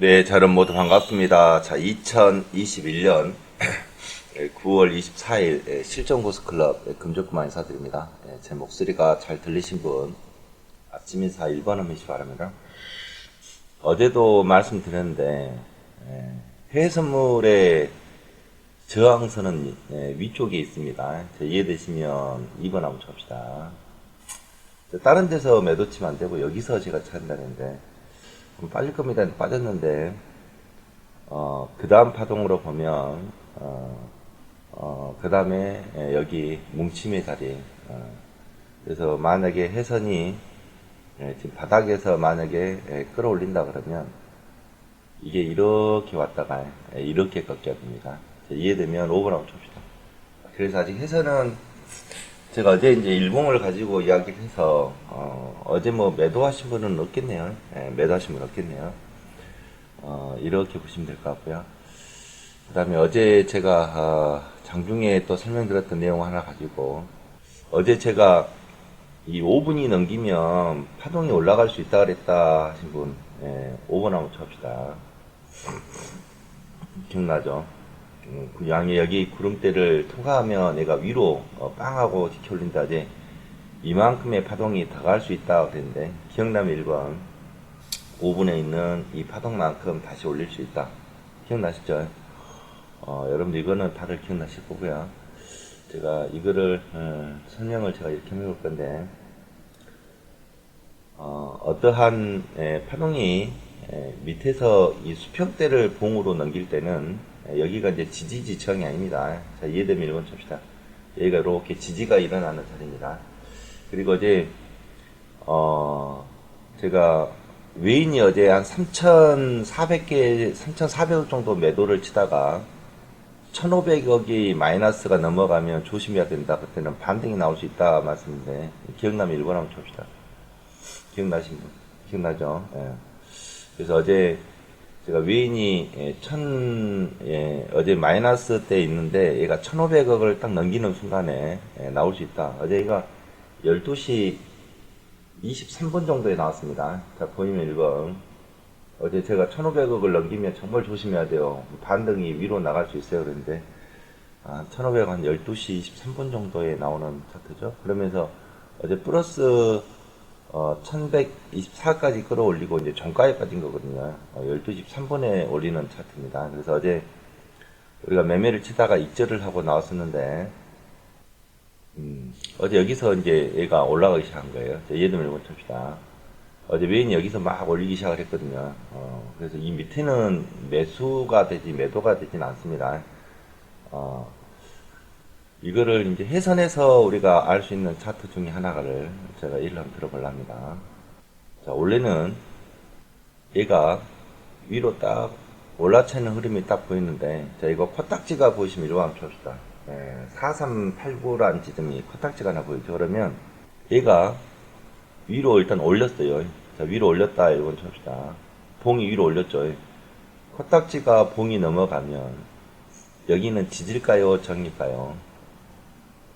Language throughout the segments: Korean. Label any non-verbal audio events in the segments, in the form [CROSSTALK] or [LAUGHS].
네, 자, 여러분 모두 반갑습니다. 자, 2021년 9월 24일 실전 고스클럽 금조구만 인사드립니다. 예, 제 목소리가 잘 들리신 분 아침 인사 1번 하시기 바랍니다. 어제도 말씀드렸는데 예, 해외 선물의 저항선은 예, 위쪽에 있습니다. 자, 이해되시면 2번 한번 줍시다. 자, 다른 데서 매도 치면 안 되고 여기서 제가 찾는다는데 빠질 겁니다. 빠졌는데 어, 그 다음 파동으로 보면 어, 어, 그 다음에 여기 뭉침의 자리 어, 그래서 만약에 해선이 예, 지금 바닥에서 만약에 예, 끌어올린다 그러면 이게 이렇게 왔다가 예, 이렇게. 자, 이해되면 5번하고 칩시다. 그래서 아직 해선은 제가 어제 이제 일봉을 가지고 이야기를 해서 어, 제뭐 매도하신 분은 없겠네요. 예, 매도하신 분 없겠네요. 어, 이렇게 보시면 될 것 같고요. 그 다음에 어제 제가 어, 장중에 또 설명드렸던 내용 하나 가지고 어제 제가 이 5분이 넘기면 파동이 올라갈 수 있다 그랬다 하신 분 예, 5번 한번 칩시다. 기억나죠? 음, 그 양이 여기 구름대를 통과하면 얘가 위로 어, 빵하고 지켜 올린다지. 이만큼의 파동이 다가갈 수 있다 그랬는데 기억나면 1번. 5분에 있는 이 파동만큼 다시 올릴 수 있다. 기억나시죠? 어, 여러분들 이거는 다들 기억나실 거고요. 제가 이거를 어, 설명을 제가 이렇게 해볼 건데 어, 어떠한 에, 파동이 에, 밑에서 이 수평대를 봉으로 넘길 때는 에, 여기가 이제 지지 지청이 아닙니다. 자, 이해되면 1번 칩시다. 여기가 이렇게 지지가 일어나는 자리입니다. 그리고 어제 어, 제가 외인이 어제 한 3,400개, 3,400억 정도 매도를 치다가 1,500억이 마이너스가 넘어가면 조심해야 된다. 그때는 반등이 나올 수 있다 말씀인데 기억나면 1번 한번 칩시다. 기억나신 분? 기억나죠? 예. 그래서 어제 제가 외인이 예, 천, 예, 어제 마이너스 때 있는데 얘가 1500억을 딱 넘기는 순간에 예, 나올 수 있다. 어제 얘가 12시 23분 정도에 나왔습니다. 자, 보이면 1번. 어제 제가 1500억을 넘기면 정말 조심해야 돼요. 반등이 위로 나갈 수 있어요. 그런데, 아, 1500억 한 12시 23분 정도에 나오는 차트죠. 그러면서 어제 플러스 어, 1124까지 끌어올리고 이제 종가에 빠진 거거든요. 어, 12시 3분에 올리는 차트입니다. 그래서 어제 우리가 매매를 치다가 익절을 하고 나왔었는데, 음, 어제 여기서 이제 얘가 올라가기 시작한 거예요. 얘도 밀고 칩시다. 어제 메인이 여기서 막 올리기 시작을 했거든요. 어, 그래서 이 밑에는 매수가 되지 매도가 되진 않습니다. 어, 이거를 이제 해선에서 우리가 알 수 있는 차트 중에 하나를 제가 일을 한번 들어볼랍니다. 자, 원래는 얘가 위로 딱 올라차는 흐름이 딱 보이는데, 자, 이거 코딱지가 보이시면 이거 한번 봅시다. 예, 4389라는 지점이 코딱지가 하나 보이죠. 그러면 얘가 위로 일단 올렸어요. 자, 위로 올렸다. 이건 봅시다. 봉이 위로 올렸죠. 코딱지가 봉이 넘어가면 여기는 지질까요? 정일까요?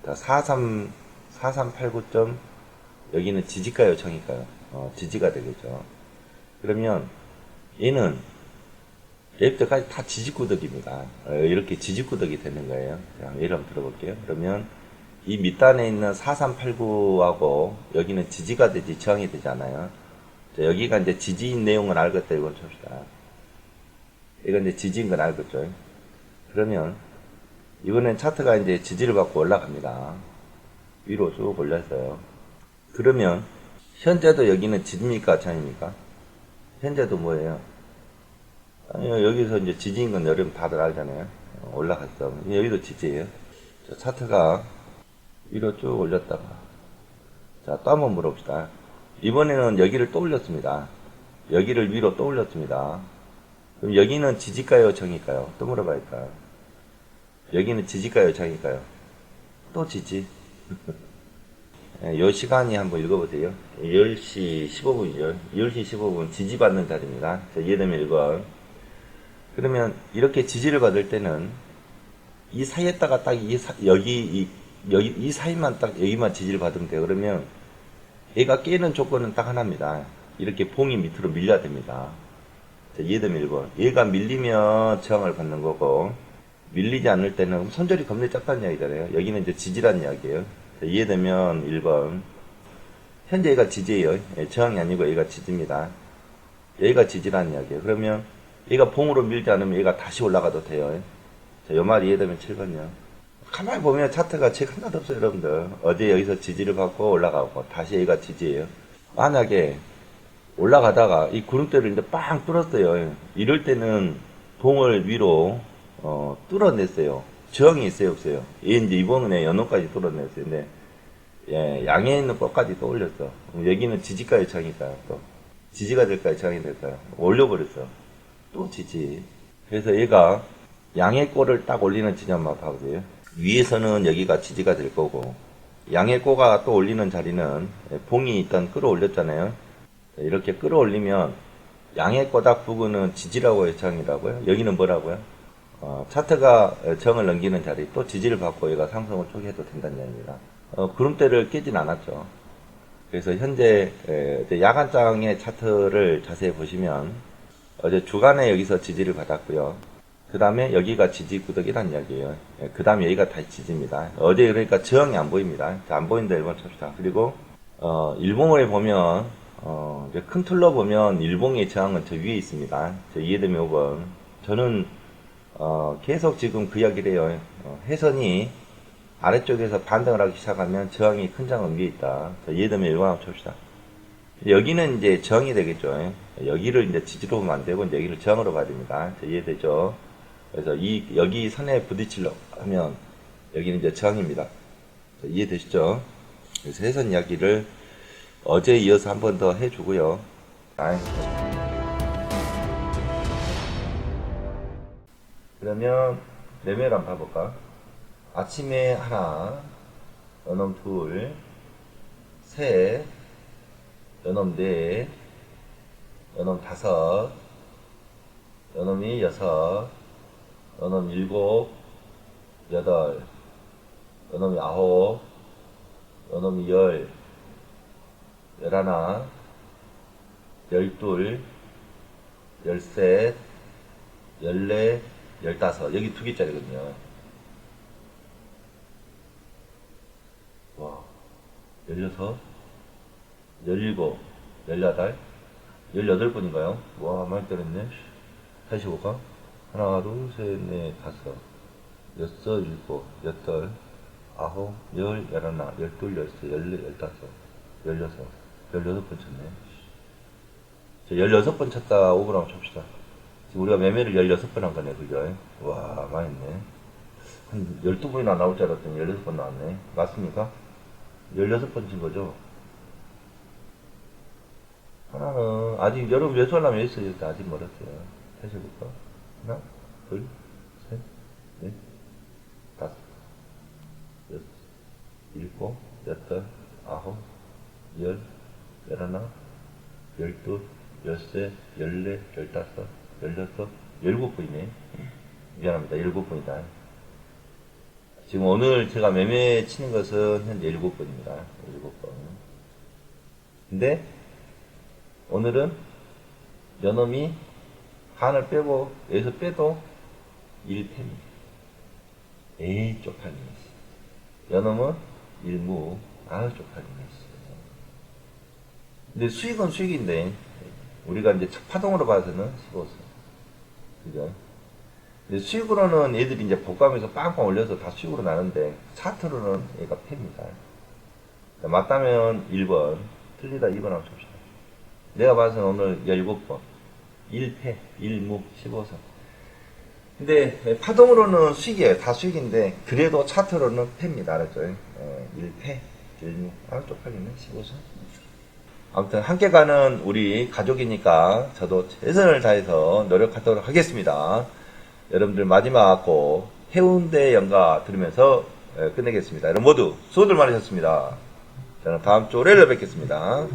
자, 43, 4389점, 여기는 지지가 요, 청일까요? 어, 지지가 되겠죠. 그러면, 얘는, 여기까지 다 지지구덕입니다. 어, 이렇게 지지구덕이 되는 거예요. 자, 예를 들어볼게요. 그러면, 이 밑단에 있는 4389하고, 여기는 지지가 되지, 저항이 되잖아요. 자, 여기가 이제 지지인 내용을 알겠다, 이건 칩시다. 이건 이제 지지인 건 알겠죠. 그러면, 이번엔 차트가 이제 지지를 받고 올라갑니다. 위로 쭉 올렸어요. 그러면 현재도 여기는 지지입니까? 저항입니까? 현재도 뭐예요? 아니요, 여기서 이제 지지인 건 여러분 다들 알잖아요. 어, 올라갔어. 여기도 지지예요. 자, 차트가 위로 쭉 올렸다가. 자, 또 한번 물어봅시다. 이번에는 여기를 또 올렸습니다. 여기를 위로 또 올렸습니다. 그럼 여기는 지지가요, 정일까요? 또 물어봐야겠다. 여기는 지지가요, 장일까요? 또 지지. [LAUGHS] 예, 요 시간이 한번 읽어보세요. 10시 15분이죠. 10시 15분 지지받는 자리입니다. 자, 이해되면 1번. 그러면 이렇게 지지를 받을 때는 이 사이에다가 딱 이 여기, 이, 여기, 이 사이만 딱 여기만 지지를 받으면 돼요. 그러면 얘가 깨는 조건은 딱 하나입니다. 이렇게 봉이 밑으로 밀려야 됩니다. 자, 이해되면 1번. 얘가 밀리면 저항을 받는 거고, 밀리지 않을 때는 손절이 겁나 작다는 이야기잖아요. 여기는 이제 지지라는 이야기예요. 자, 이해되면 1번. 현재 얘가 지지예요. 예, 저항이 아니고 얘가 지지입니다. 얘가 지지라는 이야기예요. 그러면 얘가 봉으로 밀지 않으면 얘가 다시 올라가도 돼요. 자, 요말 이해되면 7번요. 가만히 보면 차트가 책 하나도 없어요, 여러분들. 어제 여기서 지지를 받고 올라가고, 다시 얘가 지지예요. 만약에 올라가다가 이 구름대를 이제 빵 뚫었어요. 이럴 때는 봉을 위로, 어, 뚫어냈어요. 저항이 있어요, 없어요? 얘 이제 이번에 연호까지 뚫어냈어요. 근데, 예, 양에 있는 꽃까지 또 올렸어. 여기는 지지가의 저항일까요, 또? 지지가 될까요, 저항이 될까요? 올려버렸어. 또 지지. 그래서 얘가 양의 꼬를 딱 올리는 지점만 봐보세요. 위에서는 여기가 지지가 될 거고, 양의 꼬가 또 올리는 자리는 봉이 일단 끌어올렸잖아요. 이렇게 끌어올리면 양의 꼬닥 부근은 지지라고 해요, 정이라고요. 여기는 뭐라고요? 어, 차트가 정을 넘기는 자리, 또 지지를 받고 얘가 상승을 초기해도 된다는 얘기입니다. 어, 구름대를 깨진 않았죠. 그래서 현재 에, 야간장의 차트를 자세히 보시면 어제 주간에 여기서 지지를 받았고요. 그 다음에 여기가 지지 구덕이라는 이야기예요. 그 다음에 여기가 다시 지지입니다. 어제 그러니까 저항이 안 보입니다. 자, 안 보인다 1번 칩시다. 그리고 어, 일봉을 보면 어, 큰 틀로 보면 일봉의 저항은 저 위에 있습니다. 저 이해되면 5번. 저는 어, 계속 지금 그 이야기를 해요. 어, 해선이 아래쪽에서 반등을 하기 시작하면 저항이 큰 장은 위에 있다. 자, 1번 한번 칩시다. 여기는 이제 저항이 되겠죠. 여기를 이제 지지로 보면 안 되고, 여기를 저항으로 봐야 됩니다. 자, 이해되죠? 그래서 이, 여기 선에 부딪히려 하면, 여기는 이제 저항입니다. 자, 이해되시죠? 그래서 해선 이야기를 어제 이어서 한 번 더 해주고요. 아이. 그러면, 매매를 한번 봐볼까? 아침에 하나, 연놈 둘, 셋, 연놈 넷, 연놈 다섯, 연놈이 여섯, 연놈 일곱, 여덟, 연놈이 아홉, 연놈이 열, 열하나, 열둘, 열셋, 열넷, 열다섯. 여기 두 개짜리거든요. 와, 열여섯, 열일곱, 열여덟, 열여덟 분인가요? 와, 많이 때렸네. 다시 볼까? 하나, 둘, 셋, 넷, 다섯, 여섯, 일곱, 여덟, 아홉, 열, 열하나, 열둘, 열세, 열네, 열다섯, 열여섯, 열여섯 번 쳤네. 저 열여섯 번 쳤다, 오분 한번 칩시다. 지금 우리가 매매를 열여섯 번한 거네, 그죠? 와, 많이 했네. 한 12번이나 나올 줄 알았더니 16번 나왔네. 맞습니까? 16번 친 거죠? 하나는, 아직 여러분 남아 있어요? 아직 멀었어요. 다시 해볼까? 하나, 둘, 셋, 넷, 다섯, 여섯, 일곱, 여덟, 아홉, 열, 열하나, 열둘, 열셋, 열넷, 열다섯, 열여섯, 열일곱 번이네. 미안합니다. 일곱 번이다. 지금 오늘 제가 매매 치는 것은 현재 7번입니다. 7번. 근데 오늘은 연놈이 간을 빼고 여기서 빼도 1패입니다. 에이 쪽팔리네. 연놈은 1무 아우 쪽팔리네. 근데 수익은 수익인데 우리가 이제 파동으로 봐서는 15선. 그죠? 수익으로는 얘들이 이제 복감에서 빵빵 올려서 다 수익으로 나는데 차트로는 얘가 패입니다. 맞다면 1번, 틀리다 2번 한번 봅시다. 내가 봐서는 오늘 17번, 1패, 1무, 15선. 근데 파동으로는 수익이에요. 다 수익인데 그래도 차트로는 패입니다. 알았죠? 예, 1패, 1무, 아 쪽팔리네, 15선. 아무튼 함께 가는 우리 가족이니까 저도 최선을 다해서 노력하도록 하겠습니다. 여러분들 마지막 곡 해운대 연가 들으면서 예, 끝내겠습니다. 여러분 모두 수고들 많으셨습니다. 저는 다음 주 월요일에 뵙겠습니다.